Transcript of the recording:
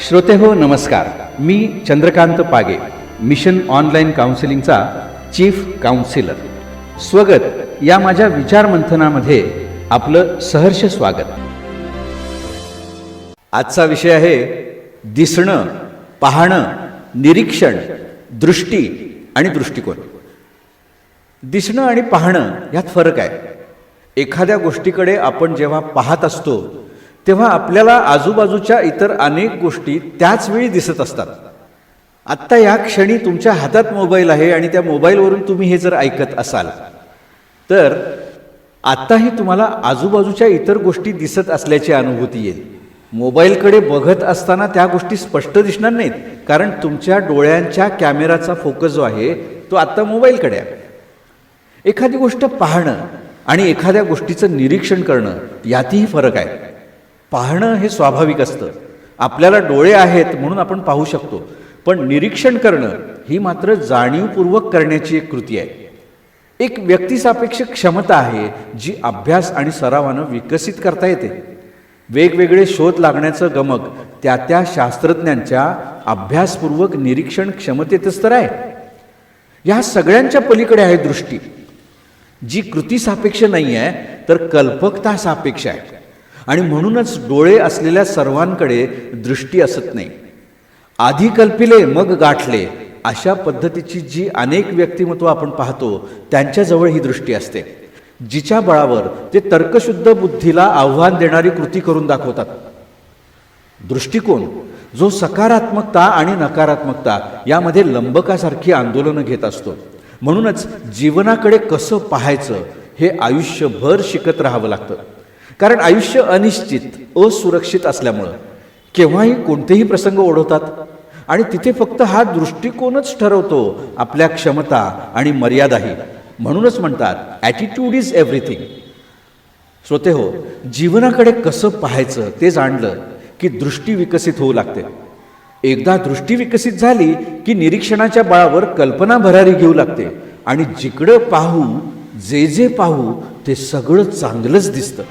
श्रोते हो नमस्कार. मी चंद्रकांत पागे मिशन ऑनलाईन काउन्सिलिंगचा चीफ काउन्सिलर. स्वगत. या माझ्या विचारमंथनामध्ये आपलं सहर्ष स्वागत. आजचा विषय आहे दिसणं पाहणं निरीक्षण दृष्टी आणि दृष्टिकोन. दिसणं आणि पाहणं ह्यात फरक आहे. एखाद्या गोष्टीकडे आपण जेव्हा पाहत असतो तेव्हा आपल्याला आजूबाजूच्या इतर अनेक गोष्टी त्याच वेळी दिसत असतात. आत्ता या क्षणी तुमच्या हातात मोबाईल आहे आणि त्या मोबाईलवरून तुम्ही हे जर ऐकत असाल तर आत्ताही तुम्हाला आजूबाजूच्या इतर गोष्टी दिसत असल्याची अनुभूती येईल. मोबाईलकडे बघत असताना त्या गोष्टी स्पष्ट दिसणार नाहीत कारण तुमच्या डोळ्यांच्या कॅमेराचा फोकस जो आहे तो आत्ता मोबाईलकडे आहे. एखादी गोष्ट पाहणं आणि एखाद्या गोष्टीचं निरीक्षण करणं यातही फरक आहे. पाहणं हे स्वाभाविक असतं. आपल्याला डोळे आहेत म्हणून आपण पाहू शकतो. पण निरीक्षण करणं ही मात्र जाणीवपूर्वक करण्याची एक कृती आहे. एक व्यक्तिसापेक्ष क्षमता आहे जी अभ्यास आणि सरावानं विकसित करता येते. वेगवेगळे शोध लागण्याचं गमक त्या त्या शास्त्रज्ञांच्या अभ्यासपूर्वक निरीक्षण क्षमतेतच तर आहे. या सगळ्यांच्या पलीकडे आहे दृष्टी. जी कृती सापेक्ष नाही आहे तर कल्पकता सापेक्ष आहे. आणि म्हणूनच डोळे असलेल्या सर्वांकडे दृष्टी असत नाही. आधी कल्पिले मग गाठले अशा पद्धतीची जी अनेक व्यक्तिमत्व आपण पाहतो त्यांच्याजवळ ही दृष्टी असते. जिच्या बळावर ते तर्कशुद्ध बुद्धीला आव्हान देणारी कृती करून दाखवतात. दृष्टिकोन जो सकारात्मकता आणि नकारात्मकता यामध्ये लंबकासारखी आंदोलनं घेत असतो. म्हणूनच जीवनाकडे कसं पाहायचं हे आयुष्यभर शिकत राहावं लागतं. कारण आयुष्य अनिश्चित असुरक्षित असल्यामुळं. केव्हाही कोणतेही प्रसंग ओढवतात. आणि तिथे फक्त हा दृष्टिकोनच ठरवतो आपल्या क्षमता आणि मर्यादाही. म्हणूनच म्हणतात ॲटिट्यूड इज एव्हरीथिंग श्रोते हो जीवनाकडे कसं पाहायचं ते जाणलं की दृष्टी विकसित होऊ लागते. एकदा दृष्टी विकसित झाली की निरीक्षणाच्या बळावर कल्पना भरारी घेऊ लागते. आणि जिकडं पाहू जे जे पाहू ते सगळं चांगलंच दिसतं.